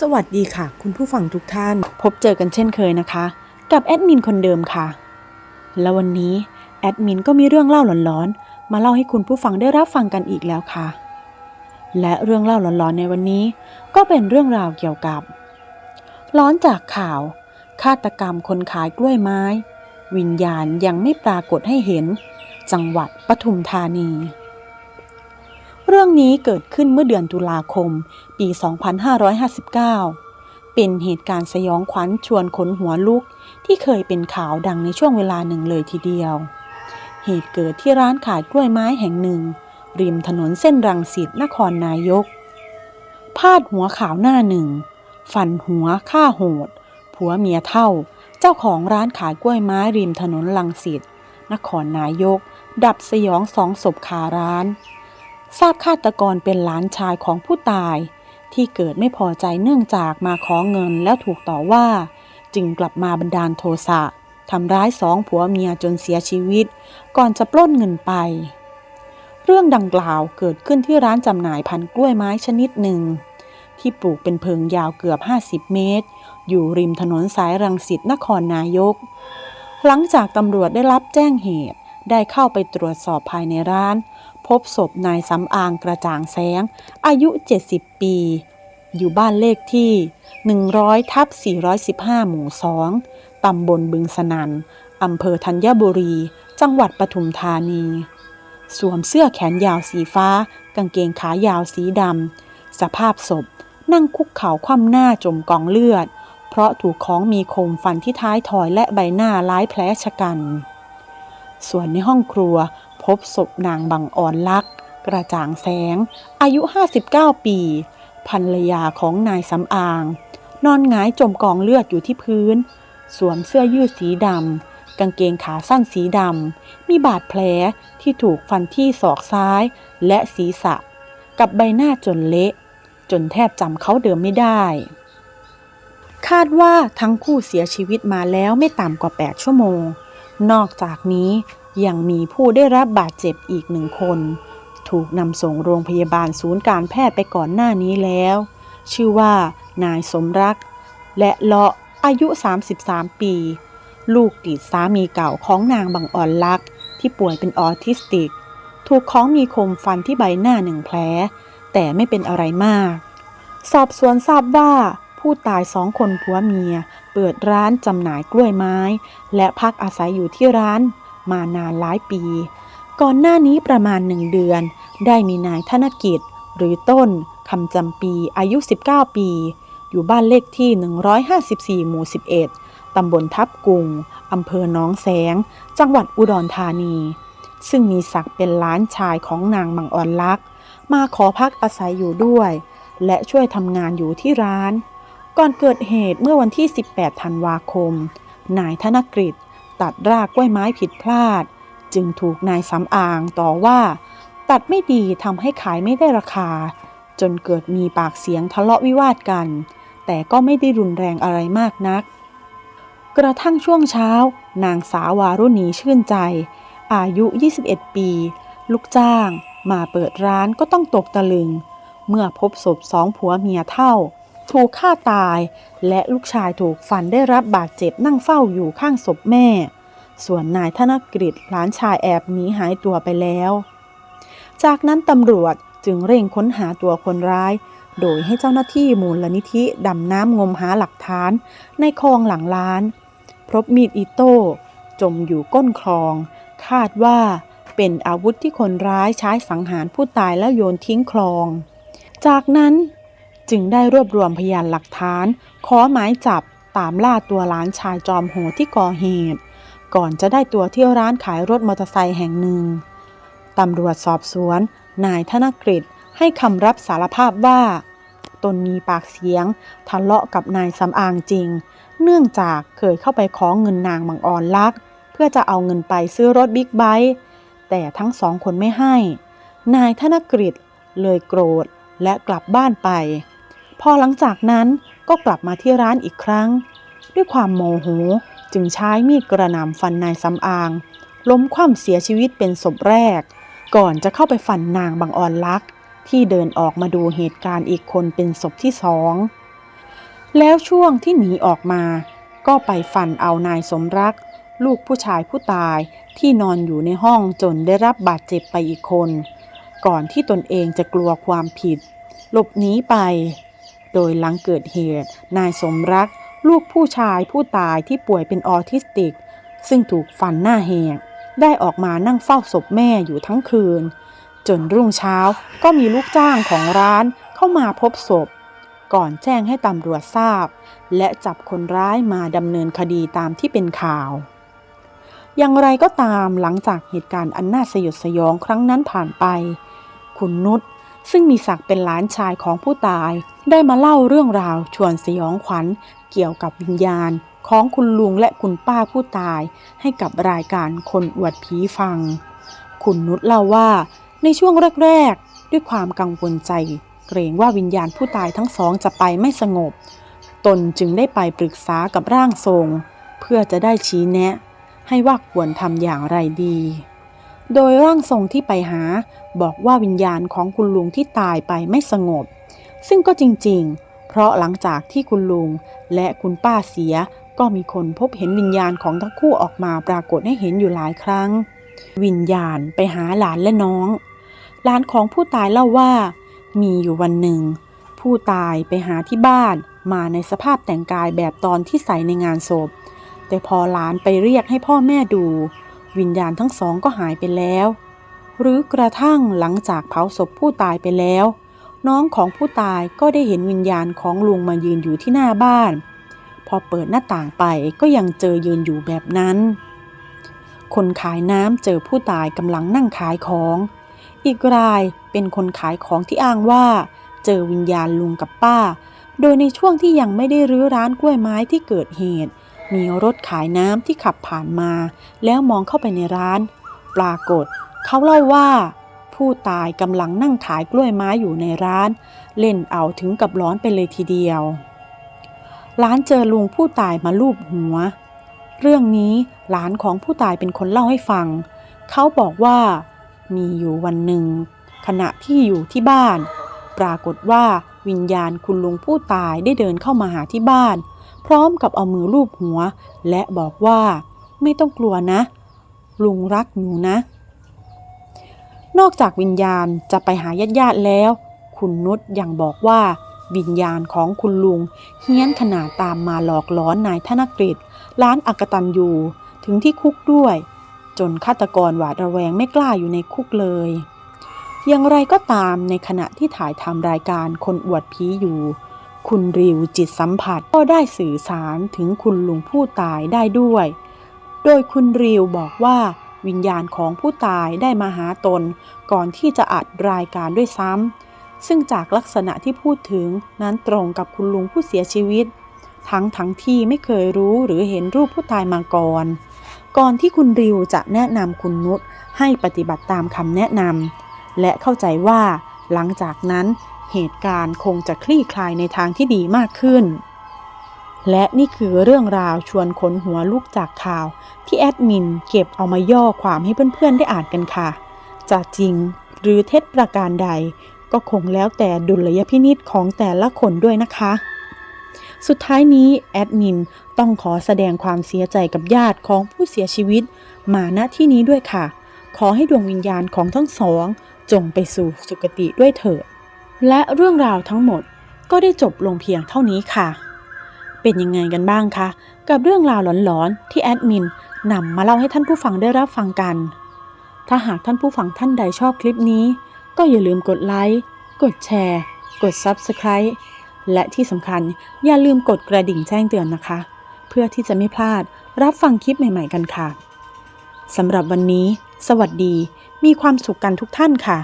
สวัสดีค่ะ คุณผู้ฟังทุกท่าน พบเจอกันเช่นเคยนะคะ กับแอดมินคนเดิมค่ะ แล้ววันนี้แอดมินก็มีเรื่องเล่าหลอนๆ มาเล่าให้คุณผู้ฟังได้รับฟังกันอีกแล้วค่ะ และเรื่องเล่าหลอนๆในวันนี้ ก็เป็นเรื่องราวเกี่ยวกับร้อนจากข่าว ฆาตกรรมคนขายกล้วยไม้ วิญญาณยังไม่ปรากฏให้เห็น จังหวัดปทุมธานี รื่องนี้เกิดขึ้นเมื่อเดือนตุลาคม ปี 2559 เป็นเหตุการณ์สยองขวัญชวนขนหัวลุก ที่เคยเป็นข่าวดังในช่วงเวลาหนึ่งเลยทีเดียว เหตุเกิดที่ร้านขายกล้วยไม้แห่งหนึ่ง ริมถนนเส้นรังสิตนครนายก พาดหัวข่าวหน้าหนึ่งฟันหัวฆ่าโหด ผัวเมียเท่า เจ้าของร้านขายกล้วยไม้ริมถนนรังสิตนครนายก ดับสยองสองศพคาร้าน ทราบฆาตกรเป็นหลานชายของผู้ตาย ที่เกิดไม่พอใจเนื่องจากมาขอเงินแล้วถูกต่อว่า จึงกลับมาบันดาลโทสะทำร้ายสองผัวเมียจนเสียชีวิต ก่อนจะปล้นเงินไป เรื่องดังกล่าวเกิดขึ้นที่ร้านจำหน่ายพันธุ์กล้วยไม้ชนิดหนึ่ง ที่ปลูกเป็นเพิงยาวเกือบ 50 เมตร อยู่ริมถนนสายรังสิตนครนายก หลังจากตำรวจได้รับแจ้งเหตุได้เข้าไปตรวจสอบภายในร้าน พบศพนายสำอางกระจ่างแสง อายุ 70 ปี อยู่บ้านเลขที่ 100ทับ415 หมู่ 2 ตำบลบึงสนันอำเภอธัญบุรี จังหวัดปทุมธานี สวมเสื้อแขนยาวสีฟ้า กางเกงขายาวสีดำ สภาพศพนั่งคุกเข่าคว่ำหน้าจมกองเลือด เพราะถูกของมีคมฟันที่ท้ายถอยและใบหน้าร้ายแผลชะกัน ส่วนในห้องครัว พบศพนางบังอ่อนลักษ์กระจ่างแสง อายุ 59 ปีภรรยาของนายสำอาง นอนหงายจมกองเลือดอยู่ที่พื้น สวมเสื้อยืดสีดำ กางเกงขาสั้นสีดำ มีบาดแผลที่ถูกฟันที่ศอกซ้ายและศีรษะ กับใบหน้าจนเละ จนแทบจำเขาเดิมไม่ได้ คาดว่าทั้งคู่เสียชีวิตมาแล้วไม่ต่ำกว่า 8 ชั่วโมง นอกจากนี้ ยังมีผู้ได้รับบาดเจ็บอีกหนึ่งคน ถูกนำส่งโรงพยาบาลศูนย์การแพทย์ไปก่อนหน้านี้แล้ว ชื่อว่านายสมรัก และเลาะอายุ 33 ปี ลูกติดสามีเก่าของนางบังอ่อนลักษ์ที่ป่วยเป็นออทิสติก ถูกของมีคมฟันที่ใบหน้าหนึ่งแผล แต่ไม่เป็นอะไรมาก สอบสวนทราบว่าผู้ตายสองคนผัวเมีย เปิดร้านจำหน่ายกล้วยไม้ และพักอาศัยอยู่ที่ร้าน มานานหลายปี ก่อนหน้านี้ประมาณหนึ่งเดือน ได้มีนายธนกิจ หรือต้นคำจำปีอายุ 19 ปี อยู่บ้านเลขที่ 154 หมู่ 11 ตำบลทับกุงอำเภอหนองแสง จังหวัดอุดรธานี ซึ่งมีศักดิ์เป็นล้านชายของนางมังอ่อนลักษ์มาขอพักอาศัยอยู่ด้วย และช่วยทำงานอยู่ที่ร้าน ก่อนเกิดเหตุเมื่อวันที่ 18 ธันวาคม นายธนกฤษ ตัดรากกล้วยไม้ผิดพลาด จึงถูกนายสำอางต่อว่า ตัดไม่ดีทำให้ขายไม่ได้ราคา จนเกิดมีปากเสียงทะเลาะวิวาทกัน แต่ก็ไม่ได้รุนแรงอะไรมากนัก กระทั่งช่วงเช้า นางสาววารุณีชื่นใจ อายุ 21 ปี ลูกจ้าง มาเปิดร้านก็ต้องตกตะลึง เมื่อพบศพสองผัวเมียเท่า ถูกฆ่าตาย และลูกชายถูกฟันได้รับบาดเจ็บนั่งเฝ้าอยู่ข้างศพแม่ ส่วนนายธนกฤษหลานชายแอบหนีหายตัวไปแล้ว จากนั้นตำรวจจึงเร่งค้นหาตัวคนร้าย โดยให้เจ้าหน้าที่มูลนิธิดำน้ำงมหาหลักฐาน ในคลองหลังร้านพบมีดอิโต้ จมอยู่ก้นคลอง คาดว่าเป็นอาวุธที่คนร้ายใช้สังหารผู้ตายแล้วโยนทิ้งคลอง จากนั้น จึงได้รวบรวมพยานหลักฐาน ขอหมายจับตามล่าตัวหลานชายจอมโหดที่ก่อเหตุ ก่อนจะได้ตัวที่ร้านขายรถมอเตอร์ไซค์แห่งหนึ่งตำรวจสอบสวน นายธนกฤษให้คำรับสารภาพว่า ตนมีปากเสียงทะเลาะกับนายสำอางจริง เนื่องจากเคยเข้าไปขอเงินนางบางอ่อนลักษ์เพื่อจะเอาเงินไปซื้อรถบิ๊กไบค์แต่ทั้งสองคนไม่ให้ นายธนกฤษเลยโกรธและกลับบ้านไป พอหลังจากนั้นก็กลับมาที่ร้านอีกครั้ง ด้วยความโมโหจึงใช้มีดกระหน่ำฟันนายสำอาง ล้มคว่ำเสียชีวิตเป็นศพแรก ก่อนจะเข้าไปฟันนางบางอ่อนลักษ์ที่เดินออกมาดูเหตุการณ์อีกคนเป็นศพที่สอง แล้วช่วงที่หนีออกมา ก็ไปฟันเอานายสมรัก ลูกผู้ชายผู้ตายที่นอนอยู่ในห้องจนได้รับบาดเจ็บไปอีกคน ก่อนที่ตนเองจะกลัวความผิด หลบหนีไป โดยหลังเกิดเหตุ นายสมรัก ลูกผู้ชายผู้ตายที่ป่วยเป็นออทิสติก ซึ่งถูกฟันหน้าแหกได้ออกมานั่งเฝ้าศพแม่อยู่ทั้งคืน จนรุ่งเช้าก็มีลูกจ้างของร้านเข้ามาพบศพ ก่อนแจ้งให้ตำรวจทราบ และจับคนร้ายมาดำเนินคดีตามที่เป็นข่าว อย่างไรก็ตามหลังจากเหตุการณ์อันน่าสยดสยองครั้งนั้นผ่านไป คุณนุช ซึ่งมีศักดิ์เป็นหลานชายของผู้ตาย ได้มาเล่าเรื่องราวชวนสยองขวัญ เกี่ยวกับวิญญาณ ของคุณลุงและคุณป้าผู้ตาย ให้กับรายการคนอวดผีฟัง คุณนุชเล่าว่า ในช่วงแรกๆ ด้วยความกังวลใจ เกรงว่าวิญญาณผู้ตายทั้งสองจะไปไม่สงบ ตนจึงได้ไปปรึกษากับร่างทรง เพื่อจะได้ชี้แนะ ให้ว่าควรทำอย่างไรดี โดยร่างทรงที่ไปหาบอกว่าวิญญาณของคุณลุงที่ตายไปไม่สงบ ซึ่งก็จริงๆ เพราะหลังจากที่คุณลุงและคุณป้าเสียก็มีคนพบเห็นวิญญาณของทั้งคู่ออกมาปรากฏให้เห็นอยู่หลายครั้ง วิญญาณไปหาหลานและน้อง หลานของผู้ตายเล่าว่า มีอยู่วันหนึ่ง ผู้ตายไปหาที่บ้านมาในสภาพแต่งกายแบบตอนที่ใส่ในงานศพ แต่พอหลานไปเรียกให้พ่อแม่ดู วิญญาณทั้งสองก็หายไปแล้ว หรือกระทั่งหลังจากเผาศพผู้ตายไปแล้ว น้องของผู้ตายก็ได้เห็นวิญญาณของลุงมายืนอยู่ที่หน้าบ้าน พอเปิดหน้าต่างไปก็ยังเจอยืนอยู่แบบนั้น คนขายน้ำเจอผู้ตายกำลังนั่งขายของ อีกรายเป็นคนขายของที่อ้างว่า เจอวิญญาณลุงกับป้า โดยในช่วงที่ยังไม่ได้รื้อร้านกล้วยไม้ที่เกิดเหตุ มีรถขายน้ำที่ขับผ่านมา แล้วมองเข้าไปในร้าน ปรากฏ เขาเล่าว่า ผู้ตายกำลังนั่งขายกล้วยไม้อยู่ในร้าน เล่นเอาถึงกับร้อนไปเลยทีเดียว ร้านเจอลุงผู้ตายมาลูบหัว เรื่องนี้หลานของผู้ตายเป็นคนเล่าให้ฟัง เขาบอกว่ามีอยู่วันหนึ่ง ขณะที่อยู่ที่บ้าน ปรากฏว่าวิญญาณคุณลุงผู้ตายได้เดินเข้ามาหาที่บ้าน พร้อมกับเอามือลูบหัว และบอกว่า ไม่ต้องกลัวนะ ลุงรักหนูนะ นอกจากวิญญาณจะไปหาญาติญาติๆแล้ว คุณนุชยังบอกว่า วิญญาณของคุณลุงเฮี้ยนขนาดตามมาหลอกล้อนนายธนกฤษร้านอักตันยูถึงที่คุกด้วย จนฆาตกรหวาดระแวงไม่กล้าอยู่ในคุกเลยอย่างไรก็ตามในขณะที่ถ่ายทำรายการคนอวดผีอยู่ คุณริวจิตสัมผัสก็ได้สื่อสารถึงคุณลุงผู้ตายได้ด้วย โดยคุณริวบอกว่าวิญญาณของผู้ตายได้มาหาตน ก่อนที่จะอัดรายการด้วยซ้ำ ซึ่งจากลักษณะที่พูดถึงนั้นตรงกับคุณลุงผู้เสียชีวิต ทั้งทั้งที่ไม่เคยรู้หรือเห็นรูปผู้ตายมาก่อน ก่อนที่คุณริวจะแนะนำคุณนุชให้ปฏิบัติตามคำแนะนำและเข้าใจว่าหลังจากนั้น เหตุการณ์คงจะคลี่คลายในทางที่ดีมากขึ้น และนี่คือเรื่องราวชวนขนหัวลุกจากข่าว ที่แอดมินเก็บเอามาย่อความให้เพื่อนๆได้อ่านกันค่ะ จะจริงหรือเท็จประการใด ก็คงแล้วแต่ดุลยพินิษของแต่ละคนด้วยนะคะ สุดท้ายนี้แอดมินต้องขอแสดงความเสียใจกับญาติของผู้เสียชีวิต มาณที่นี้ด้วยค่ะ ขอให้ดวงวิญญาณของทั้งสอง จงไปสู่สุคติด้วยเถิด และเรื่องราวทั้งหมดก็ได้จบลงเพียงเท่านี้ค่ะ เป็นยังไงกันบ้างคะ กับเรื่องราวหลอนๆ ที่แอดมินนำมาเล่าให้ท่านผู้ฟังได้รับฟังกัน ถ้าหากท่านผู้ฟังท่านใดชอบคลิปนี้ ก็อย่าลืมกดไลค์ กดแชร์ กด Subscribe และที่สำคัญอย่าลืมกดกระดิ่งแจ้งเตือนนะคะ เพื่อที่จะไม่พลาดรับฟังคลิปใหม่ๆกันค่ะสำหรับวันนี้ สวัสดี มีความสุขกันทุกท่านค่ะ